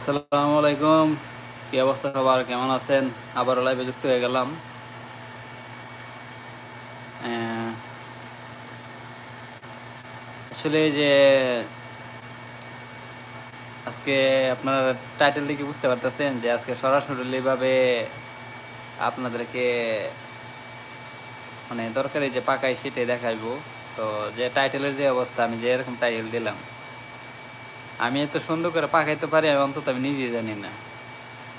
আসসালামু আলাইকুম। কি অবস্থা সবার? কেমন আছেন? আবার লাইভে যুক্ত হয়ে গেলাম। আসলে যে আজকে আপনার টাইটেল দেখে বুঝতে পারতেছেন যে আজকে সরাসরি ভাবে আপনাদেরকে মানে দরকারি যে পাকাই সেটাই দেখাইবো। তো যে টাইটেলের যে অবস্থা, আমি যে এরকম টাইটেল দিলাম আমি এত সুন্দর করে পাকাইতে পারি আমি অন্তত আমি নিজেই জানি না।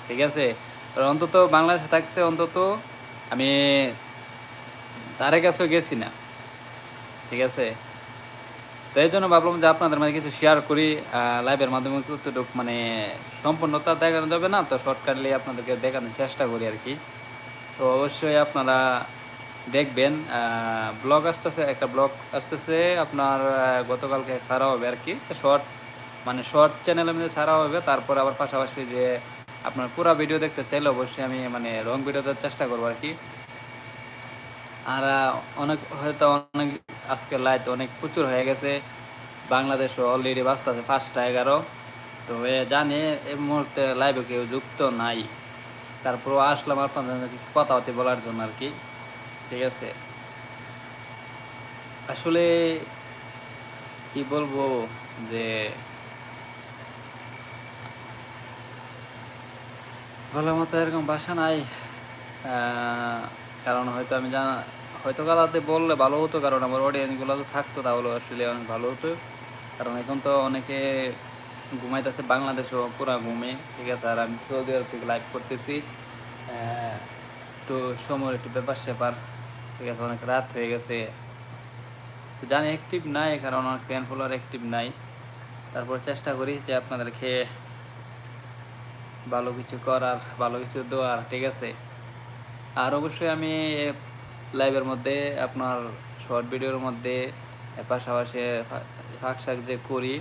ঠিক আছে? আর অন্তত বাংলাদেশে থাকতে অন্তত আমি তারে কাছেও গেছি না। ঠিক আছে? তো এই জন্য ভাবলাম যে আপনাদের মাঝে কিছু শেয়ার করি লাইভের মাধ্যমে কতটুক মানে সম্পূর্ণতা দেখানো যাবে না, তো শর্টকাটলি আপনাদেরকে দেখানোর চেষ্টা করি আর কি। তো অবশ্যই আপনারা দেখবেন ব্লগ আসতেছে, একটা ব্লগ আসতেছে, আপনার গতকালকে ছাড়া হবে আর কি। শর্ট মানে শর্ট চ্যানেলের মধ্যে ছাড়া হবে, তারপর আবার পাশাপাশি যে আপনার পুরো ভিডিও দেখতে চাইলে অবশ্যই আমি মানে রং ভিডিও দেওয়ার চেষ্টা করব আর কি। আর অনেক, হয়তো অনেক আজকে লাইট অনেক প্রচুর হয়ে গেছে। বাংলাদেশ অলরেডি বাঁচতেছে পাঁচটা এগারো। তো এ জানে, এই মুহূর্তে লাইভে কেউ যুক্ত নাই। তারপরও আসলাম আপনাদের কিছু কথাবার্তা বলার জন্য আর কি। ঠিক আছে? আসলে কি বলব যে ভালো মতো এরকম বাসা নাই। কারণ হয়তো আমি জানা, হয়তো কালাতে বললে ভালো হতো, কারণ আমার অডিয়েন্সগুলো তো থাকতো, তাহলে আসলে অনেক ভালো হতো। কারণ এখন তো অনেকে ঘুমাইতেছে বাংলাদেশও পুরা ঘুমে, ঠিক আছে? আর আমি সৌদি আরব থেকে লাইভ করতেছি। একটু সময় একটু ব্যাপার স্যাপার, ঠিক আছে? অনেক রাত হয়ে গেছে। তো জানি অ্যাক্টিভ নাই, কারণ আমার ফ্যান ফলোয়ার অ্যাক্টিভ নাই। তারপর চেষ্টা করি যে আপনাদেরকে ভালো কিছু করার, ভালো কিছু দেওয়ার, ঠিক আছে? আর অবশ্যই আমি লাইভের মধ্যে আপনার শর্ট ভিডিওর মধ্যে পাশাপাশি ফাঁক শাক যে করি,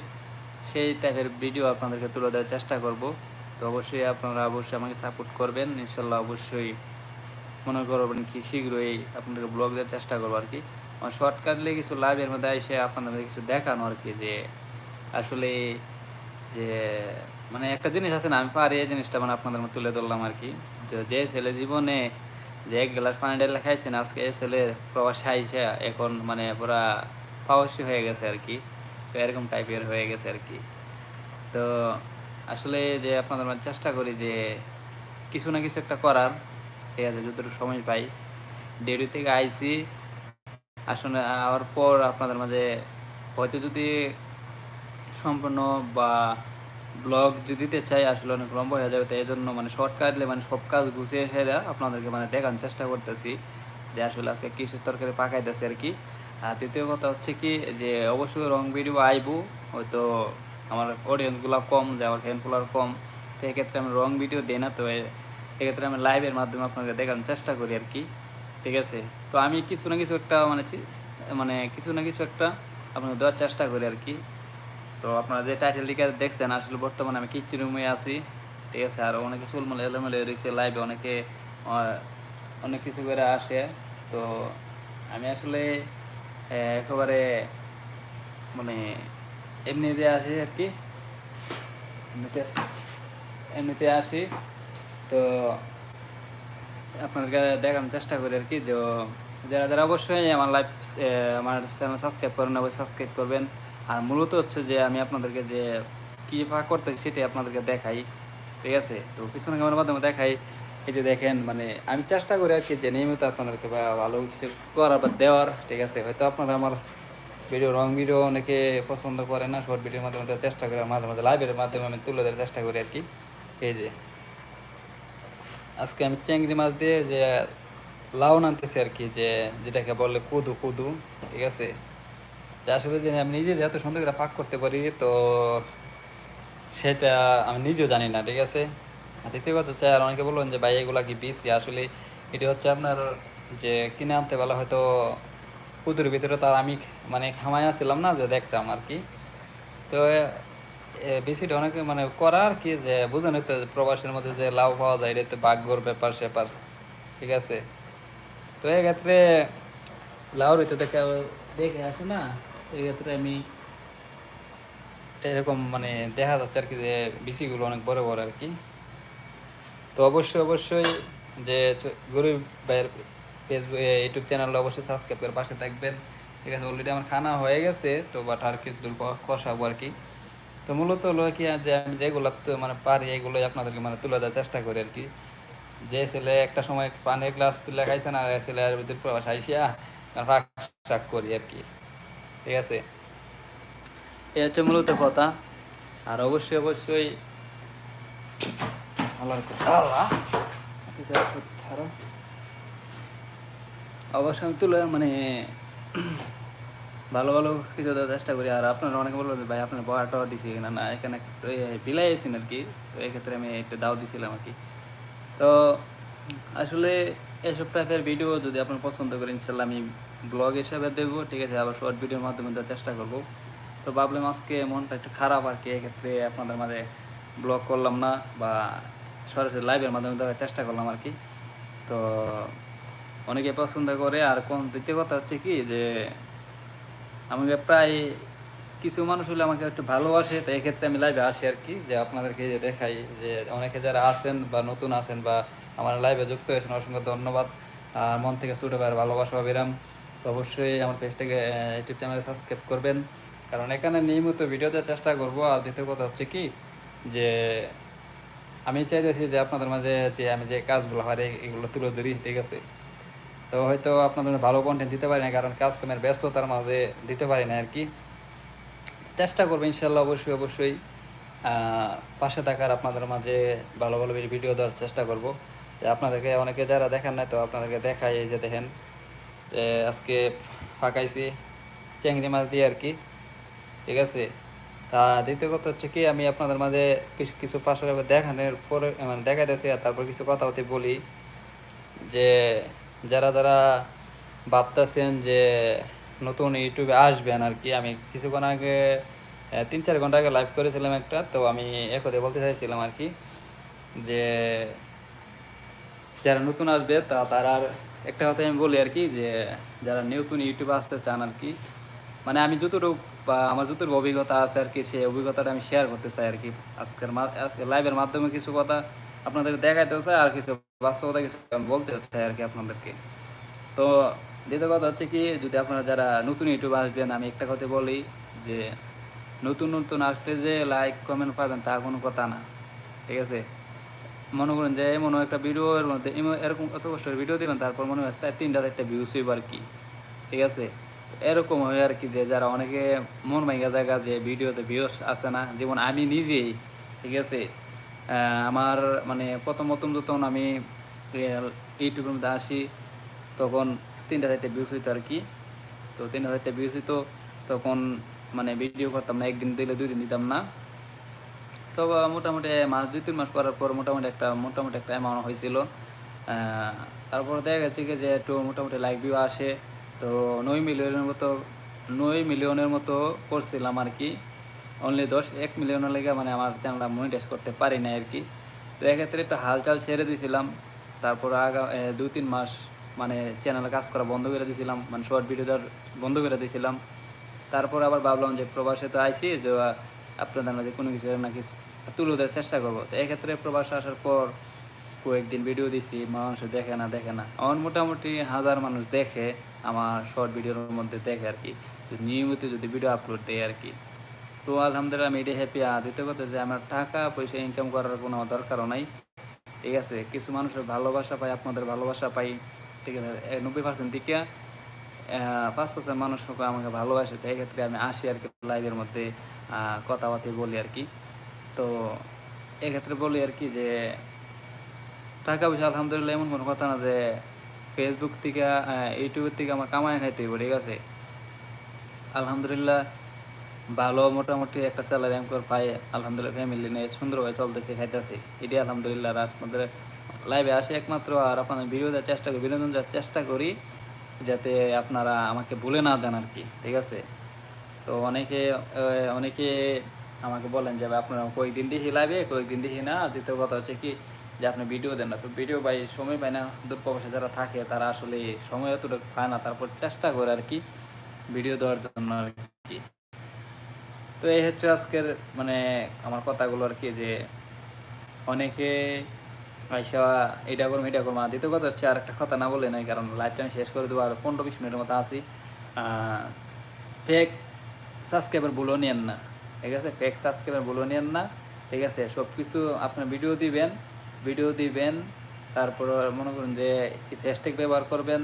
সেই টাইপের ভিডিও আপনাদেরকে তুলে দেওয়ার চেষ্টা করব। তো অবশ্যই আপনারা অবশ্যই আমাকে সাপোর্ট করবেন। ইনশাল্লাহ অবশ্যই মনে করবেন কি শীঘ্রই আপনাদেরকে ব্লগ দেওয়ার চেষ্টা করব আর কি। আমার শর্টকাটলে কিছু লাইভের মধ্যে এসে আপনাদের কিছু দেখানো আর কি, যে আসলে যে মানে একটা জিনিস আছে না, আমি পারি এই জিনিসটা মানে আপনাদের তুলে ধরলাম আর কি। যে ছেলে জীবনে যে এক গ্লাস পানি ঢেলে খাইছেন, আজকে এই ছেলে প্রবাসে আইসা এখন মানে পুরা পাওয়াসি হয়ে গেছে আর কি। তো এরকম টাইপের হয়ে গেছে আর কি। তো আসলে যে আপনাদের মাঝে চেষ্টা করি যে কিছু না কিছু একটা করার, ঠিক আছে, যতটুকু সময় পাই। ডেরি থেকে আইসি আসলে আওয়ার পর আপনাদের মাঝে হয়তো যদি সম্পূর্ণ বা ব্লগ যদি দিতে চাই, আসলে অনেক লম্বা হয়ে যাবে, তো এই জন্য মানে শর্টকাটলে মানে সব কাজ গুছিয়ে সেরে আপনাদেরকে মানে দেখানোর চেষ্টা করতেছি যে আসলে আজকে কিসের তরকারি পাকাইতেছে আর কি। আর তৃতীয় কথা হচ্ছে কি যে অবশ্যই রং ভিডিও আইবো, হয়তো আমার অডিয়েন্সগুলো কম, যে আমার ফ্যান ফলোয়ার কম, তো এক্ষেত্রে আমি রং ভিডিও দিই না, তো এক্ষেত্রে আমি লাইভের মাধ্যমে আপনাকে দেখানোর চেষ্টা করি আর কি। ঠিক আছে? তো আমি কিছু না কিছু একটা মানে মানে কিছু না কিছু একটা আপনাকে দেওয়ার চেষ্টা করি আর কি। তো আপনারা যে টাইটেল লিখে দেখছেন, আসলে বর্তমানে আমি কিচি রুমে আছি। ঠিক আছে, আর অনেকে চুলমলে, এলোমেলে রয়েছে লাইভে অনেকে অনেক কিছু করে আসে। তো আমি আসলে একেবারে মানে এমনিতে আসি আর কি। এমনিতে এমনিতে আসি। তো আপনাদেরকে দেখানোর চেষ্টা করি আর কি, যে যারা যারা অবশ্যই আমার লাইভ আমার চ্যানেল সাবস্ক্রাইব করেন, অবশ্যই সাবস্ক্রাইব করবেন। আর মূলত হচ্ছে যে আমি আপনাদেরকে যে কী পা করতে সেটাই আপনাদেরকে দেখাই, ঠিক আছে? তো পিছনে ক্যামেরার মাধ্যমে দেখাই। এই যে দেখেন মানে আমি চেষ্টা করি আর কি যে নিয়মিত আপনাদেরকে বা ভালো কিছু করার বা দেওয়ার, ঠিক আছে? হয়তো আপনারা আমার ভিডিও রং ভিডিও অনেকে পছন্দ করে না শর্ট ভিডিওর মাধ্যমে চেষ্টা করি, মাঝে মাঝে লাইভের মাধ্যমে আমি তুলে দেওয়ার চেষ্টা করি আর কি। এই যে, আজকে আমি চিংড়ি মাছ দিয়ে যে লাউ আনতেছি আর কি, যে যেটাকে বলে কুদু কুদু, ঠিক আছে? আসলে যে আমি নিজে যে এত সুন্দর করে পাক করতে পারি, তো সেটা আমি নিজেও জানি না, ঠিক আছে? আর দ্বিতীয় কথা হচ্ছে, আর অনেকে বলবেন যে, ভাই, এগুলা কি বিসি আসলে এটি হচ্ছে আপনার যে কিনে আনতে বেলা হয়তো কুদুর ভিতরে তার আমি মানে খামাই আসছিলাম না যে দেখতাম আর কি। তো বেশিটা অনেকে মানে করার কি যে, বুঝেন তো প্রবাসের মধ্যে যে লাভ পাওয়া যায়, এটা তো ভাগ্যর ব্যাপার স্যাপার, ঠিক আছে? তো এক্ষেত্রে লাউর হইতে দেখে দেখে আসে না? এই ক্ষেত্রে আমি এরকম মানে দেখা যাচ্ছে আর কি যে বিসিগুলো অনেক বড় বড় আর কি। তো অবশ্যই অবশ্যই যে গরিব ভাইয়ের ফেসবুক ইউটিউব চ্যানেল অবশ্যই সাবস্ক্রাইব করে পাশে থাকবেন। ঠিক আছে অলরেডি আমার খানা হয়ে গেছে, তো বাট আর দূর কষাবো আর কি। তো মূলত হলো কি যে আমি যেগুলো মানে পারি, এগুলোই আপনাদেরকে মানে তুলে দেওয়ার চেষ্টা করি আর কি। যে ছেলে একটা সময় পানির গ্লাস তুলে না, আর ছেলে আর প্রবাস আইসিয়া, আর ফাঁক শাক করি আর কি। ঠিক আছে? এই হচ্ছে মূলত কথা। আর অবশ্যই অবশ্যই আল্লাহর আল্লাহ। অবশ্যই আমি তুলে মানে ভালো ভালো কিছু দেওয়ার চেষ্টা করি। আর আপনারা অনেকে বলব যে ভাই আপনার বড় টাওয়ার দিছি কিনা? না এখানে বিলাই আছেন আর কি। তো এক্ষেত্রে আমি একটু দাও দিছিলাম আর কি। তো আসলে এসব টাইপের ভিডিও যদি আপনার পছন্দ করেন ইনশাল্লাহ আমি ব্লগ হিসাবে দেবো, ঠিক আছে? আবার শর্ট ভিডিওর মাধ্যমে দেওয়ার চেষ্টা করব। তো ভাবলাম আজকে মনটা একটু খারাপ আর কি, এক্ষেত্রে আপনাদের মাঝে ব্লগ করলাম না বা সরাসরি লাইভের মাধ্যমে দেওয়ার চেষ্টা করলাম আর কি। তো অনেকে পছন্দ করে, আর কোন দ্বিতীয় কথা হচ্ছে কি যে, আমাকে প্রায় কিছু মানুষ হলে আমাকে একটু ভালোবাসে, তো এক্ষেত্রে আমি লাইভে আসি আর কি। যে আপনাদেরকে যে দেখাই যে অনেকে যারা আছেন বা নতুন আছেন বা আমার লাইভে যুক্ত হয়েছেন, অসংখ্য ধন্যবাদ। আর মন থেকে ছোটো ভাইয়ের ভালোবাসা বিরাম। তো অবশ্যই আমার পেজটাকে ইউটিউব চ্যানেলে সাবস্ক্রাইব করবেন। কারণ এখানে নিয়মিত ভিডিও দেওয়ার চেষ্টা করব। আর দ্বিতীয় কথা হচ্ছে কি, যে আমি চাইতেছি যে আপনাদের মাঝে যে আমি যে কাজগুলো হয়, এগুলো তুলে ধরি, ঠিক আছে? তো হয়তো আপনাদের ভালো কন্টেন্ট দিতে পারি না, কারণ কাজ কামের ব্যস্ততার মাঝে দিতে পারি না আর কি। চেষ্টা করব ইনশাল্লাহ অবশ্যই অবশ্যই পাশে থাকার আপনাদের মাঝে ভালো ভালো ভিডিও দেওয়ার চেষ্টা করব। যে আপনাদেরকে, অনেকে যারা দেখেন না তো আপনাদেরকে দেখাই, এই যে দেখেন আজকে ফাঁকাইছি চিংড়ি মাছ দিয়ে আর কি। ঠিক আছে? তা দ্বিতীয় কথা হচ্ছে কি, আমি আপনাদের মাঝে কিছু কিছু পাশাপাশি দেখানোর পরে মানে দেখাইতেছি আর তারপর কিছু কথা হতে বলি। যে যারা যারা ভাবতেছেন যে নতুন ইউটিউবে আসবেন আর কি, আমি কিছুক্ষণ আগে তিন, চার ঘণ্টা আগে লাইভ করেছিলাম একটা, তো আমি একদে বলতে চাইছিলাম আর কি যে যারা নতুন আসবে তা তারা একটা কথা আমি বলি আর কি, যে যারা নতুন ইউটিউবে আসতে চান আর কি মানে আমি যতটুকু বা আমার যতটুকু অভিজ্ঞতা আছে আর কি, সেই অভিজ্ঞতাটা আমি শেয়ার করতে চাই আর কি। আজকের আজকে লাইভের মাধ্যমে কিছু কথা আপনাদের দেখাইতেও চাই আর কিছু বাস্তবতা কিছু বলতে চাই আর কি আপনাদেরকে। তো দ্বিতীয় কথা হচ্ছে কি, যদি আপনারা যারা নতুন ইউটিউবে আসবেন, আমি একটা কথা বলি, যে নতুন নতুন আসলে যে লাইক কমেন্ট পাবেন তার কোনো কথা না, ঠিক আছে? মনে করেন যে এমন একটা ভিডিওর মধ্যে, এমন এরকম এত কষ্টের ভিডিও দিবেন তারপর মনে হয় স্যার তিনটা চারটা ভিউজ হইব আর কি। ঠিক আছে? এরকম হয় আর কি যে যারা অনেকে মন ভাঙা জায়গা যে ভিডিওতে ভিউস আসে না, যেমন আমি নিজেই, ঠিক আছে? আমার মানে প্রথম প্রথম যখন আমি ইউটিউবের মধ্যে আসি, তখন তিনটা চারটে ভিউজ হইতো আর কি। তো তিনটা চারটে ভিউজ হইতো, তখন মানে ভিডিও করতাম না, একদিন দিলে দুই দিন দিতাম না। তো মোটামুটি মাস, দুই, তিন মাস করার পর মোটামুটি একটা মোটামুটি একটা অ্যামাউন্ট হয়েছিল। তারপর দেখা গেছে যে একটু মোটামুটি লাইক ভিউ আসে। তো নয় মিলিয়নের মতো, নয় মিলিয়নের মতো করছিলাম আর কি। অনলি দশ, এক মিলিয়নের লেগে মানে আমার চ্যানেলটা মনিটাইজ করতে পারি না আর কি। তো এক্ষেত্রে একটু হালচাল ছেড়ে দিয়েছিলাম তারপর আগা দু তিন মাস মানে চ্যানেলে কাজ করা বন্ধ করে দিয়েছিলাম মানে শর্ট ভিডিওটা বন্ধ করে দিয়েছিলাম তারপর আবার ভাবলাম যে প্রবাসে তো আইসি যে আপনাদের মাঝে কোনো কিছু নাকি তুলে দেওয়ার চেষ্টা করব। তো এক্ষেত্রে প্রবাসে আসার পর কয়েকদিন ভিডিও দিছি, মানুষ দেখে না দেখে না। আমার মোটামুটি হাজার মানুষ দেখে, আমার শর্ট ভিডিওর মধ্যে দেখে আর কি। নিয়মিত যদি ভিডিও আপলোড দেয় আর কি। তো আলহামদুলিল্লাহ আমি এটা হ্যাপি আর দ্বিতীয় কথা যে আমার টাকা পয়সা ইনকাম করার কোনো দরকারও নাই। ঠিক আছে? কিছু মানুষের ভালোবাসা পাই, আপনাদের ভালোবাসা পাই। ঠিক আছে? নব্বই পার্সেন্ট দিকে পাঁচ পার্সেন্ট মানুষ আমাকে ভালোবাসে। তো এক্ষেত্রে আমি আসি আর কি লাইভের মধ্যে। কথাবার্তা বলি আর কি। তো এক্ষেত্রে বলি আর কি যে, টাকা পয়সা আলহামদুলিল্লাহ এমন কোনো কথা না যে ফেসবুক থেকে ইউটিউবের থেকে আমার কামাই খাইতে হইব, ঠিক আছে? আলহামদুলিল্লাহ ভালো মোটামুটি একটা স্যালারি আমি করে পাই, আলহামদুলিল্লাহ ফ্যামিলি নিয়ে সুন্দরভাবে চলতেছে, খাইতেছে। এটি আলহামদুলিল্লাহ আপনাদের লাইভে আসে একমাত্র, আর আপনাদের ভিডিও দেওয়ার চেষ্টা করি, বিনোদন দেওয়ার চেষ্টা করি, যাতে আপনারা আমাকে ভুলে না যান আর কি, ঠিক আছে? তো অনেকে অনেকে আমাকে বলেন যে আপনারা কয়েকদিন দেখি লাইভে কয়েকদিন দেখি না দ্বিতীয় কথা হচ্ছে কি যে, আপনি ভিডিও দেন না। তো ভিডিও পাই সময় পায় না দূরপ্রবাসে যারা থাকে তারা আসলে সময় অতটুকু পায় না। তারপর চেষ্টা করে আর কি ভিডিও দেওয়ার জন্য আর কি। তো এই হচ্ছে আজকের মানে আমার কথাগুলো আর কি যে, অনেকে আইসা এটা করব এটা করব দ্বিতীয় কথা হচ্ছে আর একটা কথা না বলে নাই, কারণ লাইফটা আমি শেষ করে দেবো। আর পনেরো বিশ মিনিটের মতো আছি। ফেক সাবস্ক্রাইবার বলেও নেন না। ঠিক আছে? ফেক সাবস্ক্রাইবার বলেও নেন না। ঠিক আছে? সব কিছু আপনার ভিডিও দিবেন ভিডিও দিবেন, তারপর মনে করুন যে কিছু হ্যাশট্যাগ ব্যবহার করবেন,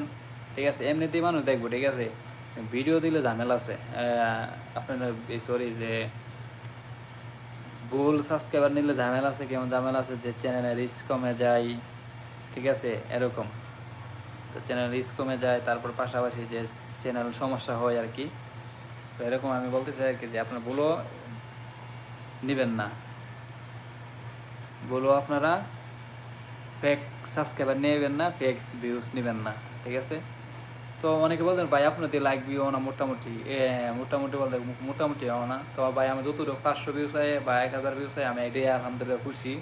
ঠিক আছে? এমনিতেই মানুষ দেখব, ঠিক আছে? ভিডিও দিলে ঝামেলা আছে। আপনার সরি যে ভুল সাবস্ক্রাইবার নিলে ঝামেলা আছে, কেমন ঝামেলা আছে? যে চ্যানেলে রিচ কমে যায়, ঠিক আছে? এরকম। তো চ্যানেল রিচ কমে যায়, তারপর পাশাপাশি যে চ্যানেল সমস্যা হয় আর কি তো এরকম আমি বলতে চাই আর কি যে আপনার ভুলও নেবেন না। বলো আপনারা ফেক সাবস্ক্রাইবার নেবেন না ফেক ভিউজ নেবেন না, ঠিক আছে? তো অনেকে বলতেন ভাই আপনাদের লাইক ভিউ না মোটামুটি, এ, মোটামুটি বলতে মোটামুটি হও না তো ভাই, আমি যতটুকু পাঁচশো ভিউস হয় বা এক হাজার ভিউস হয় আমি এটাই আলহামদুলিল্লাহ খুশি।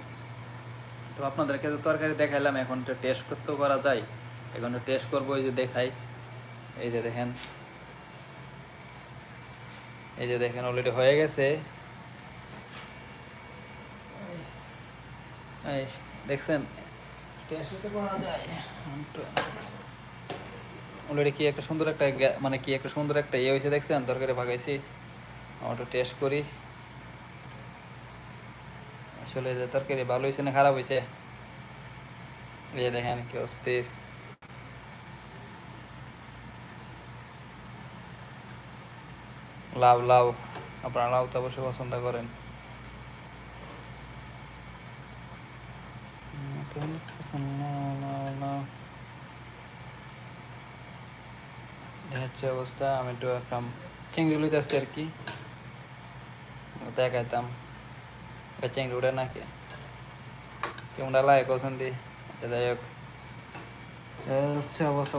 তো আপনাদেরকে তো তরকারি দেখাইলাম, এখন তো টেস্ট করতেও করা যায়। এখন টেস্ট করব, এই যে দেখাই। এই যে দেখেন। এই যে দেখেন অলরেডি হয়ে গেছে। দেখছেন? অলরেডি কি একটা সুন্দর একটা মানে কি একটা সুন্দর একটা ইয়ে হয়েছে, দেখছেন? তরকারি ভাগাইছি। আমার একটু টেস্ট করি। আসলে তরকারি ভালো হয়েছে না খারাপ হয়েছে? এই দেখেন কি অস্থির। লাভ লাভ আপনারা লাউ তো অবশ্যই পছন্দ করেন। হচ্ছে অবস্থা আমি একটু একটা চিংড়ি লইতে আসছি আর কি। দেখাইতাম। চিংড়ি উঠে নাকি? কেমন লাগে কোসন দি? যাই হোক। হচ্ছে অবস্থা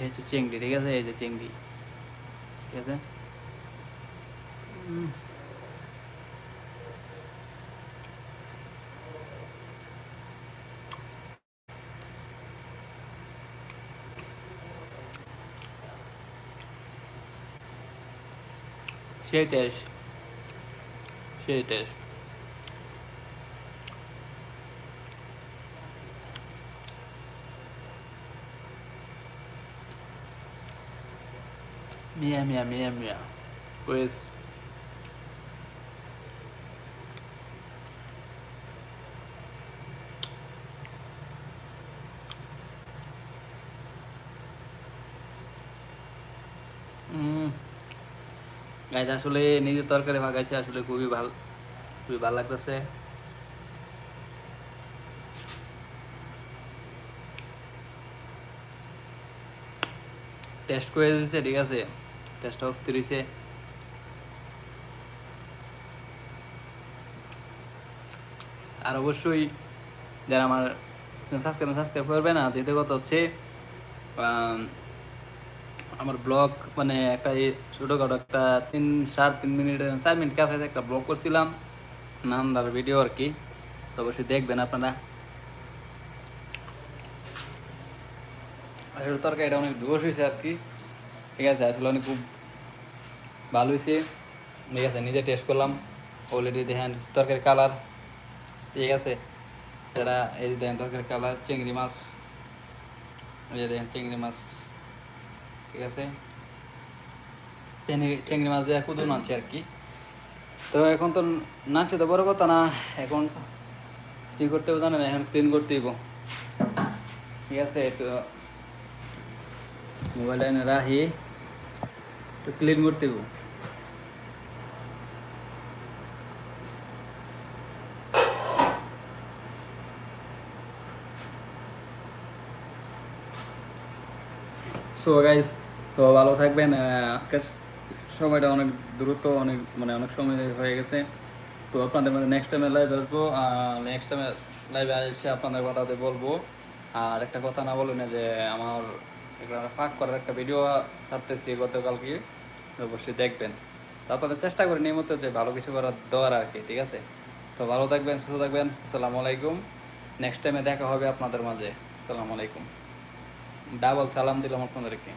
এই হচ্ছে চিংড়ি ঠিক আছে এই যে চিংড়ি ঠিক আছে উম। সেই টেস্ট সেই টেস্ট মিয়া মিয়া মিয়া মিয়া pues গাইজ আসলে নিজের তরকারি ভাগাইছে আসলে খুবই ভালো খুবই ভালো লাগতেছে। টেস্ট করে দিয়েছে ঠিক আছে? টেস্ট অস্থির হয়েছে আর অবশ্যই যারা আমার সাবস্ক্রাইব সাবস্ক্রাইব করবে না দ্বিতীয় কথা হচ্ছে আম, আমার ব্লগ মানে একটা ছোটোখাটো একটা তিন সাড়ে তিন মিনিটের চার মিনিট কাছাকাছি একটা ব্লগ করছিলাম নান্দার ভিডিও আর কি। তো অবশ্যই দেখবেন আপনারা। তরকারিটা অনেক জোশ হয়েছে আর কি। ঠিক আছে, আসলে অনেক খুব ভালো হয়েছে। ঠিক আছে, নিজে টেস্ট করলাম। অলরেডি দেখেন তরকারি কালার ঠিক আছে যারা এই দেখেন তরকারি কালার চিংড়ি মাছ। এই দেখেন চিংড়ি মাছ। ঠিক আছে চিংড়ি মাছ দিয়ে কুদুর নাচছে আর কি। তো এখন তো নাচছে তো বড় কথা না, এখন কি করতে হবে জানেন, এখন ক্লিন করতে হইব। ঠিক আছে তো মোবাইল রাখি। একটু ক্লিন করতে হইব সো গাইজ তো ভালো থাকবেন আজকের সময়টা অনেক দ্রুত, অনেক মানে অনেক সময় হয়ে গেছে। তো আপনাদের মধ্যে নেক্সট টাইমে লাইভ আসব নেক্সট টাইমে লাইভে এসে আপনাদের কথাতে বলব। আর একটা কথা না বলুন যে আমার একটা ফাঁক করার একটা ভিডিও ছাড়তেছি গতকালকে। অবশ্যই দেখবেন। তো আপনাদের চেষ্টা করি নিয়মিত যে ভালো কিছু করার দেওয়ার আর কি, ঠিক আছে? তো ভালো থাকবেন, সুস্থ থাকবেন। আসসালামু আলাইকুম। নেক্সট টাইমে দেখা হবে আপনাদের মাঝে। আসসালামু আলাইকুম। ডাবল সালাম দিলাম আপনাদেরকে।